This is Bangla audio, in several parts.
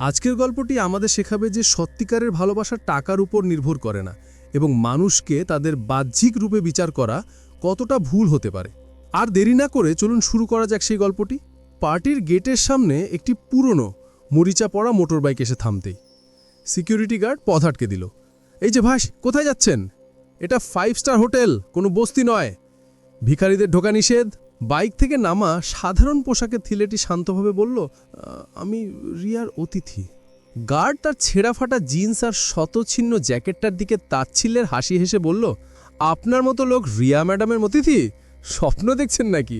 আজকের গল্পটি আমাদের শেখাবে যে সত্যিকারের ভালোবাসা টাকার উপর নির্ভর করে না এবং মানুষকে তাদের বাহ্যিক রূপে বিচার করা কতটা ভুল হতে পারে। আর দেরি না করে চলুন শুরু করা যাক সেই গল্পটি। পার্টির গেটের সামনে একটি পুরনো, মরিচা পড়া মোটরবাইক এসে থামতেই। সিকিউরিটি গার্ড পথ আটকে দিল, এই যে ভাস, কোথায় যাচ্ছেন? এটা ফাইভ স্টার হোটেল, কোনো বস্তি নয়। ভিখারিদের ঢোকা নিষেধ বাইক থেকে নামা সাধারণ পোশাকে থিলেটি শান্তভাবে বলল আমি রিয়ার অতিথি। গার্ড তার ছেঁড়া ফাটা জিন্স আর শতছিন্ন জ্যাকেটটার দিকে তাচ্ছিল্যের হাসি হেসে বলল, আপনার মতো লোক রিয়া ম্যাডামের অতিথি? স্বপ্ন দেখছেন নাকি?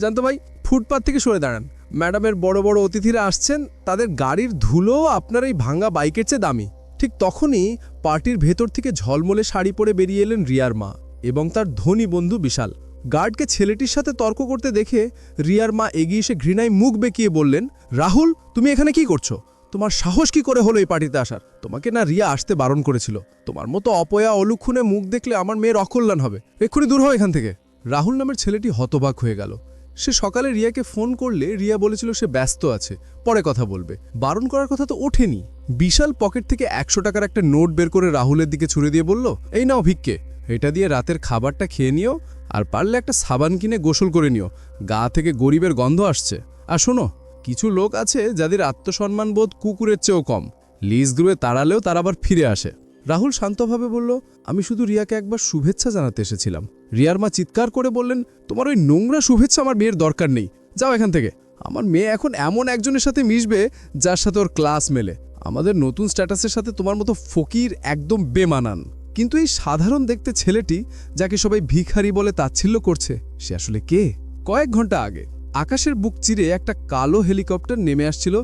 জানতো ভাই ফুটপাথ থেকে সরে দাঁড়ান। ম্যাডামের বড় বড় অতিথিরা আসছেন, তাদের গাড়ির ধুলো আপনার এই ভাঙা বাইকের চেয়ে দামি। ঠিক তখনই পার্টির ভেতর থেকে ঝলমলে শাড়ি পরে বেরিয়ে এলেন রিয়ার মা এবং তার ধনী বন্ধু বিশাল। গার্ডকে ছেলেটির সাথে তর্ক করতে দেখে রিয়ার মা এগিয়ে এসে ঘৃণায় মুখ বেঁকিয়ে বললেন, রাহুল, তুমি এখানে কি করছ? তোমার সাহস কি করে হলো এই পার্টিতে আসার? তোমাকে না রিয়া আসতে বারণ করেছিল। তোমার মতো অপয়া অলুক্ষণে মুখ দেখলে আমার মেয়ের অকল্যাণ হবে। এক্ষুনি দূর হও এখান থেকে। রাহুল নামের ছেলেটি হতবাক হয়ে গেল। সে সকালে রিয়াকে ফোন করলে রিয়া বলেছিল সে ব্যস্ত আছে, পরে কথা বলবে। বারণ করার কথা তো ওঠেনি। বিশাল পকেট থেকে একশো টাকার একটা নোট বের করে রাহুলের দিকে ছুড়ে দিয়ে বলল, এই নাও ভিক্ষে। এটা দিয়ে রাতের খাবারটা খেয়ে নিও আর পারলে একটা সাবান কিনে গোসল করে নিও। গা থেকে গরিবের গন্ধ আসছে। আর শোনো, কিছু লোক আছে যাদের আত্মসম্মান বোধ কুকুরের চেয়েও কম। লিজ গ্রুয়ে তাড়ালেও তারা আবার ফিরে আসে। রাহুল শান্তভাবে বলল, আমি শুধু রিয়াকে একবার শুভেচ্ছা জানাতে এসেছিলাম। রিয়ার মা চিৎকার করে বললেন, তোমার ওই নোংরা শুভেচ্ছা আমার মেয়ের দরকার নেই। যাও এখান থেকে। আমার মেয়ে এখন এমন একজনের সাথে মিশবে যার সাথে ওর ক্লাস মেলে। আমাদের নতুন স্ট্যাটাসের সাথে তোমার মতো ফকির একদম বেমানান। কিন্তু এই সাধারণ দেখতে ছেলেটি, যাকে সবাই ভিখারি বলে তাচ্ছিল্য করছে, সে আসলে কে? কয়েক ঘণ্টা আগে আকাশের বুক চিরে একটা কালো হেলিকপ্টার নেমে আসছিল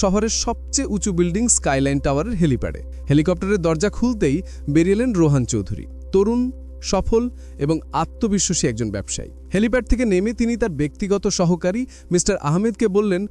শহরের সবচেয়ে উঁচু বিল্ডিং স্কাইলাইন টাওয়ারের হেলিপ্যাডে। হেলিকপ্টারের দরজা খুলতেই বেরিয়ে এলেন রোহান চৌধুরী। তরুণ, সফল এবং আত্মবিশ্বাসী একজন ব্যবসায়ী। হেলিপ্যাড থেকে নেমে তিনি তার ব্যক্তিগত সহকারী মিস্টার আহমেদকে বললেন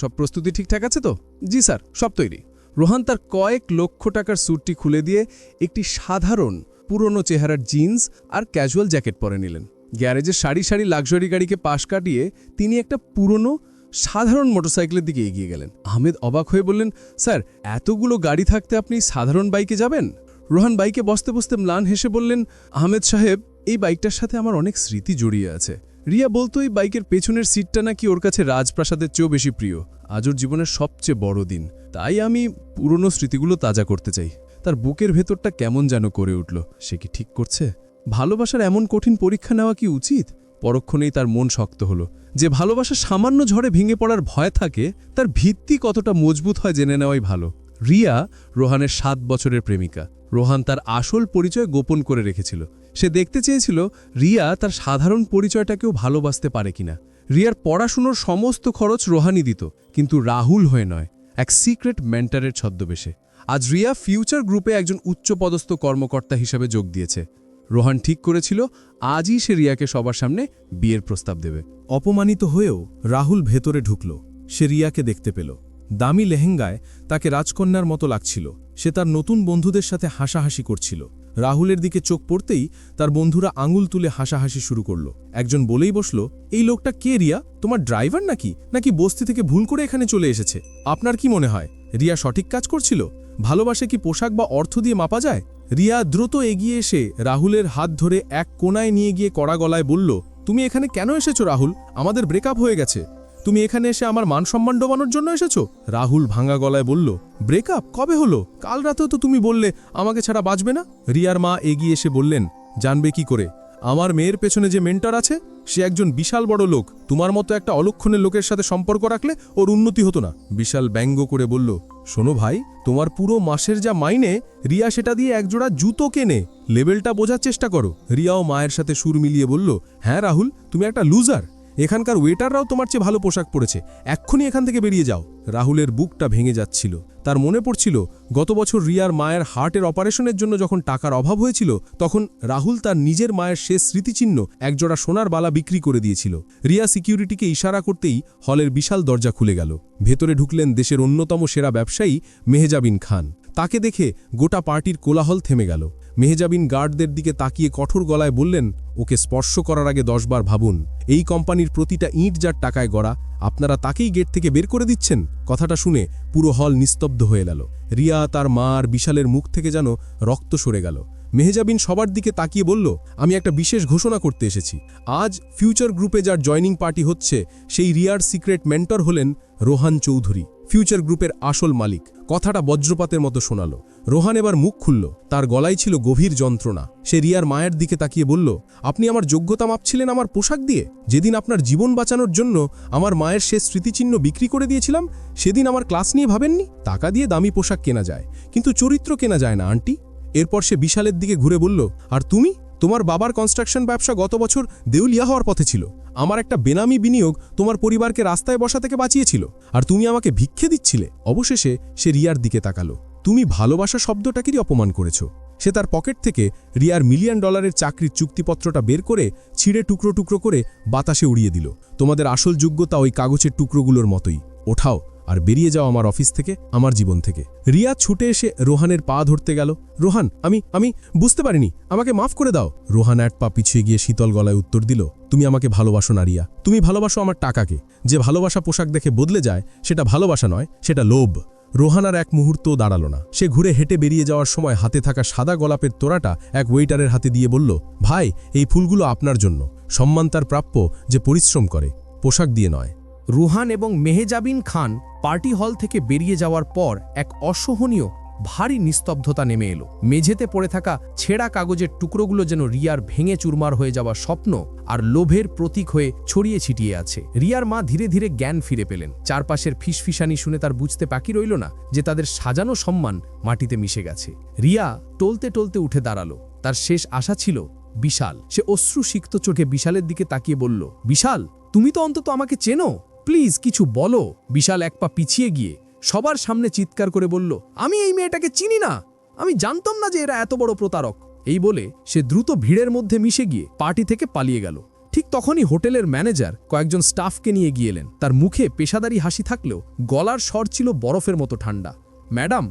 সব প্রস্তুতি ঠিকঠাক আছে তো? জি স্যার, সব তৈরি। রোহান তার কয়েক লক্ষ টাকার স্যুটটি খুলে দিয়ে একটি সাধারণ পুরনো চেহারার জিন্স আর ক্যাজুয়াল জ্যাকেট পরে নিলেন। গ্যারেজে সারি সারি লাক্সারি গাড়িকে পাশ কাটিয়ে তিনি একটা পুরনো, সাধারণ মোটরসাইকেলের দিকে এগিয়ে গেলেন। আহমেদ অবাক হয়ে বললেন, স্যার, এতগুলো গাড়ি থাকতে আপনি সাধারণ বাইকে যাবেন? রোহান বাইকে বসতে বসতে ম্লান হেসে বললেন, আহমেদ সাহেব, এই বাইকটার সাথে আমার অনেক স্মৃতি জড়িয়ে আছে। রিয়া বলতো, এই বাইকের পেছনের সিটটা নাকি ওর কাছে রাজপ্রাসাদের চেয়েও বেশি প্রিয়। আজ ওর জীবনের সবচেয়ে বড় দিন। তাই আমি পুরনো স্মৃতিগুলো তাজা করতে চাই। তার বুকের ভেতরটা কেমন যেন করে উঠল। সে কি ঠিক করছে? ভালোবাসার এমন কঠিন পরীক্ষা নেওয়া কি উচিত? পরক্ষণেই তার মন শক্ত হলো। যে ভালোবাসা সামান্য ঝড়ে ভেঙে পড়ার ভয় থাকে, তার ভিত্তি কতটা মজবুত হয় জেনে নেওয়াই ভালো। রিয়া রোহানের সাত বছরের প্রেমিকা। রোহান তার আসল পরিচয় গোপন করে রেখেছিল। সে দেখতে চেয়েছিল রিয়া তার সাধারণ পরিচয়টাকেও ভালোবাসতে পারে কিনা। রিয়ার পড়াশুনোর সমস্ত খরচ রোহানি দিত, কিন্তু রাহুল হয়ে নয়। এক সিক্রেট মেন্টারের ছদ্মবেশে। আজ রিয়া ফিউচার গ্রুপে একজন উচ্চপদস্থ কর্মকর্তা হিসেবে যোগ দিয়েছে। রোহান ঠিক করেছিল, আজই সে রিয়াকে সবার সামনে বিয়ের প্রস্তাব দেবে। অপমানিত হয়েও রাহুল ভেতরে ঢুকল। সে রিয়াকে দেখতে পেল। দামি লেহেঙ্গায় তাকে রাজকন্যার মতো লাগছিল। সে তার নতুন বন্ধুদের সাথে হাসাহাসি করছিল। রাহুলের দিকে চোখ পড়তেই তার বন্ধুরা আঙুল তুলে হাসাহাসি শুরু করল। একজন বলেই বসল, এই লোকটা কে রিয়া? তোমার ড্রাইভার নাকি? নাকি বস্তি থেকে ভুল করে এখানে চলে এসেছে? আপনার কি মনে হয়? রিয়া সঠিক কাজ করছিল? ভালোবাসে কি পোশাক বা অর্থ দিয়ে মাপা যায়? রিয়া দ্রুত এগিয়ে এসে রাহুলের হাত ধরে এক কোনায় নিয়ে গিয়ে কড়া গলায় বলল, তুমি এখানে কেন এসেছ রাহুল? আমাদের ব্রেকআপ হয়ে গেছে। তুমি এখানে এসে আমার মান সম্মান ডোবানোর জন্য এসেছ? রাহুল ভাঙা গলায় বলল, ব্রেকআপ? কবে হলো? কাল রাতেও তো তুমি বললে আমাকে ছাড়া বাঁচবে না? রিয়ার মা এগিয়ে এসে বললেন, জানবে কি করে? আমার মেয়ের পেছনে যে মেন্টার আছে, সে একজন বিশাল বড় লোক। তোমার মতো একটা অলক্ষণের লোকের সাথে সম্পর্ক রাখলে ওর উন্নতি হতো না। বিশাল ব্যঙ্গ করে বলল, শোনো ভাই, তোমার পুরো মাসের যা মাইনে, রিয়া সেটা দিয়ে একজোড়া জুতো কেনে। লেভেলটা বোঝার চেষ্টা করো। রিয়াও মায়ের সাথে সুর মিলিয়ে বলল হ্যাঁ রাহুল, তুমি একটা লুজার। এখানকার ওয়েটাররাও তোমার চেয়ে ভালো পোশাক পরেছে। এক্ষুনি এখান থেকে বেরিয়ে যাও। রাহুলের বুকটা ভেঙে যাচ্ছিল। তার মনে পড়ছিল, গত বছর রিয়ার মায়ের হার্টের অপারেশনের জন্য যখন টাকার অভাব হয়েছিল, তখন রাহুল তার নিজের মায়ের শেষ স্মৃতিচিহ্ন একজোড়া সোনার বালা বিক্রি করে দিয়েছিল। রিয়া সিকিউরিটিকে ইশারা করতেই হলের বিশাল দরজা খুলে গেল। ভেতরে ঢুকলেন দেশের অন্যতম সেরা ব্যবসায়ী মেহজাবিন খান। তাকে দেখে গোটা পার্টির কোলাহল থেমে গেল। মেহেজাবিন গার্ডদের দিকে তাকিয়ে কঠোর গলায় বললেন, ওকে স্পর্শ করার আগে দশবার ভাবুন। এই কোম্পানির প্রতিটা ইঁট যার টাকায় গড়া, আপনারা তাকেই গেট থেকে বের করে দিচ্ছেন? কথাটা শুনে পুরো হল নিস্তব্ধ হয়ে গেল। রিয়া, তার মা আর বিশালের মুখ থেকে যেন রক্ত সরে গেল। মেহেজাবিন সবার দিকে তাকিয়ে বলল, আমি একটা বিশেষ ঘোষণা করতে এসেছি। আজ ফিউচার গ্রুপে যার জয়নিং পার্টি হচ্ছে, সেই রিয়ার সিক্রেট মেন্টর হলেন রোহান চৌধুরী। ফিউচার গ্রুপের আসল মালিক। কথাটা বজ্রপাতের মতো শোনালো। রোহান এবার মুখ খুলল। তার গলায় ছিল গভীর যন্ত্রণা। সে রিয়ার মায়ের দিকে তাকিয়ে বলল, আপনি আমার যোগ্যতা মাপছিলেন আমার পোশাক দিয়ে? যেদিন আপনার জীবন বাঁচানোর জন্য আমার মায়ের শেষ স্মৃতিচিহ্ন বিক্রি করে দিয়েছিলাম, সেদিন আমার ক্লাস নিয়ে ভাবেননি? টাকা দিয়ে দামি পোশাক কেনা যায়, কিন্তু চরিত্র কেনা যায় না, আন্টি। এরপর সে বিশালের দিকে ঘুরে বলল, আর তুমি? তোমার বাবার কনস্ট্রাকশন ব্যবসা গত বছর দেউলিয়া হওয়ার পথে ছিল। আমার একটা বেনামি বিনিয়োগ তোমার পরিবারকে রাস্তায় বসা থেকে বাঁচিয়েছিল। আর তুমি আমাকে ভিক্ষে দিচ্ছিলে। অবশেষে সে রিয়ার দিকে তাকালো। তুমি ভালোবাসা শব্দটাকেই অপমান করেছ। সে তার পকেট থেকে রিয়ার মিলিয়ন ডলারের চাকরির চুক্তিপত্রটা বের করে ছিঁড়ে টুকরো টুকরো করে বাতাসে উড়িয়ে দিল। তোমাদের আসল যোগ্যতা ওই কাগজের টুকরোগুলোর মতোই। ওঠাও আর বেরিয়ে যাও আমার অফিস থেকে, আমার জীবন থেকে। রিয়া ছুটে এসে রোহানের পা ধরতে গেল। রোহান, আমি আমি বুঝতে পারিনি, আমাকে মাফ করে দাও। রোহান এক পা পিছিয়ে গিয়ে শীতল গলায় উত্তর দিল, তুমি আমাকে ভালোবাসো না, রিয়া। তুমি ভালোবাসো আমার টাকাকে। যে ভালোবাসা পোশাক দেখে বদলে যায়, সেটা ভালোবাসা নয়, সেটা লোভ। রোহানার এক মুহূর্তও দাঁড়াল না। সে ঘুরে হেঁটে বেরিয়ে যাওয়ার সময় হাতে থাকা সাদা গোলাপের তোড়াটা এক ওয়েটারের হাতে দিয়ে বলল, ভাই, এই ফুলগুলো আপনার জন্য। সম্মান তার প্রাপ্য যে পরিশ্রম করে। পোশাক দিয়ে নয়। রুহান এবং মেহেজাবিন খান পার্টি হল থেকে বেরিয়ে যাওয়ার পর এক অসহনীয়, ভারী নিস্তব্ধতা নেমে এলো। মেঝেতে পড়ে থাকা ছেঁড়া কাগজের টুকরোগুলো যেন রিয়ার ভেঙে চুরমার হয়ে যাওয়া স্বপ্ন আর লোভের প্রতীক হয়ে ছড়িয়ে ছিটিয়ে আছে। রিয়ার মা ধীরে ধীরে জ্ঞান ফিরে পেলেন। চারপাশের ফিসফিসানি শুনে তার বুঝতে বাকি রইল না যে তাদের সাজানো সম্মান মাটিতে মিশে গেছে। রিয়া টলতে টলতে উঠে দাঁড়াল। তার শেষ আশা ছিল, বিশাল। সে অশ্রু সিক্ত চোখে বিশালের দিকে তাকিয়ে বলল, বিশাল, তুমি তো অন্তত আমাকে চেনো? প্লিজ কিছু বলো। বিশাল এক পা পিছিয়ে গিয়ে সবার সামনে চিৎকার করে বলল, আমি এই মেয়েটাকে চিনি না। আমি জানতাম না যে এরা এত বড় প্রতারক। এই বলে সে দ্রুত ভিড়ের মধ্যে মিশে গিয়ে পার্টি থেকে পালিয়ে গেল। ঠিক তখনই হোটেলের ম্যানেজার কয়েকজন স্টাফকে নিয়ে গিয়ে এলেন। তার মুখে পেশাদারি হাসি থাকলেও গলার স্বর ছিল বরফের মতো ঠান্ডা। ম্যাডাম,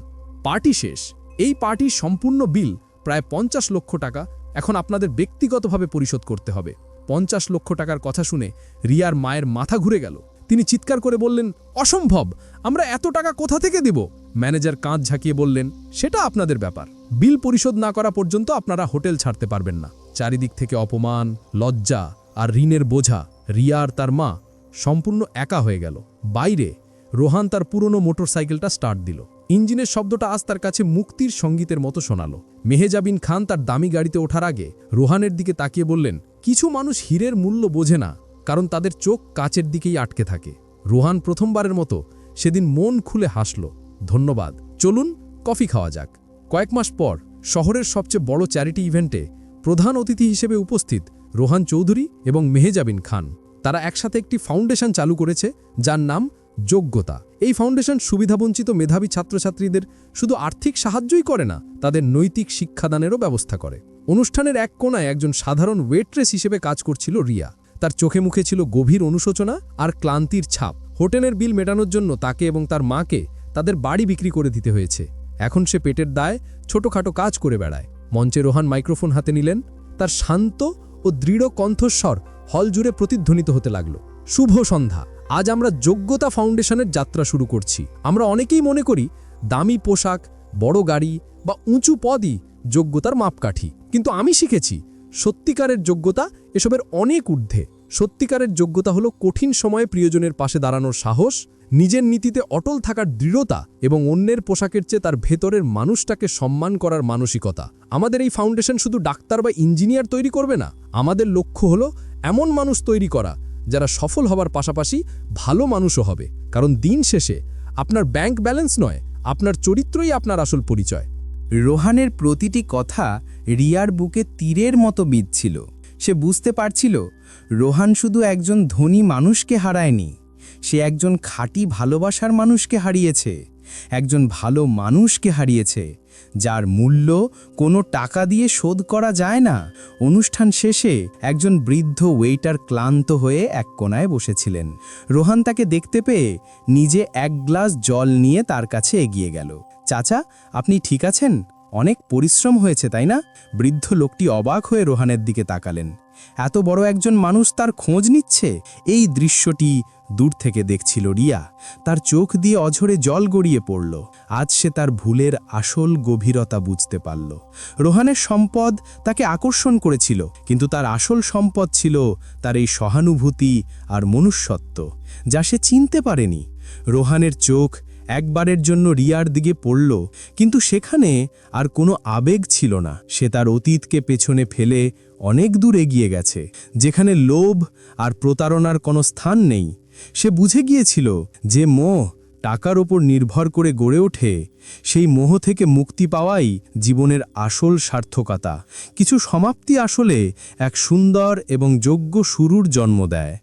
পার্টি শেষ। এই পার্টির সম্পূর্ণ বিল প্রায় পঞ্চাশ লক্ষ টাকা। এখন আপনাদের ব্যক্তিগতভাবে পরিশোধ করতে হবে। পঞ্চাশ লক্ষ টাকার কথা শুনে রিয়ার মায়ের মাথা ঘুরে গেল। তিনি চিৎকার করে বললেন, অসম্ভব! আমরা এত টাকা কোথা থেকে দেব? ম্যানেজার কাঁধ ঝাঁকিয়ে বললেন, সেটা আপনাদের ব্যাপার। বিল পরিশোধ না করা পর্যন্ত আপনারা হোটেল ছাড়তে পারবেন না। চারিদিক থেকে অপমান, লজ্জা আর ঋণের বোঝা। রিয়া আর তার মা সম্পূর্ণ একা হয়ে গেল। বাইরে রোহান তার পুরনো মোটরসাইকেলটা স্টার্ট দিল। ইঞ্জিনের শব্দটা আজ তার কাছে মুক্তির সঙ্গীতের মতো শোনালো। মেহেজাবিন খান তার দামি গাড়িতে ওঠার আগে রোহানের দিকে তাকিয়ে বললেন, কিছু মানুষ হীরের মূল্য বোঝে না। কারণ তাদের চোখ কাচের দিকেই আটকে থাকে। রোহান প্রথমবারের মতো সেদিন মন খুলে হাসল। ধন্যবাদ। চলুন, কফি খাওয়া যাক। কয়েক মাস পর শহরের সবচেয়ে বড় চ্যারিটি ইভেন্টে প্রধান অতিথি হিসেবে উপস্থিত রোহান চৌধুরী এবং মেহেজাবিন খান। তারা একসাথে একটি ফাউন্ডেশন চালু করেছে, যার নাম যোগ্যতা। এই ফাউন্ডেশন সুবিধাবঞ্চিত মেধাবী ছাত্রছাত্রীদের শুধু আর্থিক সাহায্যই করে না, তাদের নৈতিক শিক্ষাদানেরও ব্যবস্থা করে। অনুষ্ঠানের এক কোণায় একজন সাধারণ ওয়েট্রেস হিসেবে কাজ করছিল রিয়া। তার চোখে মুখে ছিল গভীর অনুশোচনা আর ক্লান্তির ছাপ। হোটেলের বিল মেটানোর জন্য তাকে এবং তার মাকে তাদের বাড়ি বিক্রি করে দিতে হয়েছে। এখন সে পেটের দায় ছোটখাটো কাজ করে বেড়ায়। মঞ্চে রোহান মাইক্রোফোন হাতে নিলেন। তার শান্ত ও দৃঢ় কণ্ঠস্বর হল জুড়ে প্রতিধ্বনিত হতে লাগল। শুভ সন্ধ্যা। আজ আমরা যোগ্যতা ফাউন্ডেশনের যাত্রা শুরু করছি। আমরা অনেকেই মনে করি দামি পোশাক, বড় গাড়ি বা উঁচু পদই যোগ্যতার মাপকাঠি। কিন্তু আমি শিখেছি সত্যিকারের যোগ্যতা এসবের অনেক ঊর্ধ্বে। সত্যিকারের যোগ্যতা হলো কঠিন সময়ে প্রিয়জনের পাশে দাঁড়ানোর সাহস, নিজের নীতিতে অটল থাকার দৃঢ়তা এবং অন্যের পোশাকের চেয়ে তার ভেতরের মানুষটাকে সম্মান করার মানসিকতা। আমাদের এই ফাউন্ডেশন শুধু ডাক্তার বা ইঞ্জিনিয়ার তৈরি করবে না, আমাদের লক্ষ্য হলো এমন মানুষ তৈরি করা, যারা সফল হবার পাশাপাশি ভালো মানুষও হবে। কারণ দিন শেষে আপনার ব্যাংক ব্যালেন্স নয়, আপনার চরিত্রই আপনার আসল পরিচয়। রোহানের প্রতিটি কথা রিয়ার বুকে তীরের মতো বিঁধছিল। সে বুঝতে পারছিল, রোহান শুধু একজন ধনী মানুষকে হারায়নি, সে একজন খাঁটি ভালোবাসার মানুষকে হারিয়েছে, একজন ভালো মানুষকে হারিয়েছে যার মূল্য কোনো টাকা দিয়ে শোধ করা যায় না। অনুষ্ঠান শেষে একজন বৃদ্ধ ওয়েটার ক্লান্ত হয়ে এক কোনায় বসেছিলেন। রোহান তাকে দেখতে পেয়ে নিজে এক গ্লাস জল নিয়ে তার কাছে এগিয়ে গেল। চাচা, আপনি ঠিক আছেন? অনেক পরিশ্রম হয়েছে, তাই না? বৃদ্ধ লোকটি অবাক হয়ে রোহানের দিকে তাকালেন। এত বড় একজন মানুষ তার খোঁজ নিচ্ছে? এই দৃশ্যটি দূর থেকে দেখছিল রিয়া। তার চোখ দিয়ে অঝরে জল গড়িয়ে পড়ল। আজ সে তার ভুলের আসল গভীরতা বুঝতে পারল। রোহানের সম্পদ তাকে আকর্ষণ করেছিল, কিন্তু তার আসল সম্পদ ছিল তার এই সহানুভূতি আর মনুষ্যত্ব, যা সে চিনতে পারেনি। রোহানের চোখ একবারের জন্য রিয়ার দিকে পড়ল, কিন্তু সেখানে আর কোনো আবেগ ছিল না। সে তার অতীতকে পেছনে ফেলে অনেক দূর এগিয়ে গেছে, যেখানে লোভ আর প্রতারণার কোনো স্থান নেই। সে বুঝে গিয়েছিল যে মোহ টাকার ওপর নির্ভর করে গড়ে ওঠে। সেই মোহ থেকে মুক্তি পাওয়াই জীবনের আসল সার্থকতা। কিছু সমাপ্তি আসলে এক সুন্দর এবং যোগ্য শুরুর জন্ম দেয়।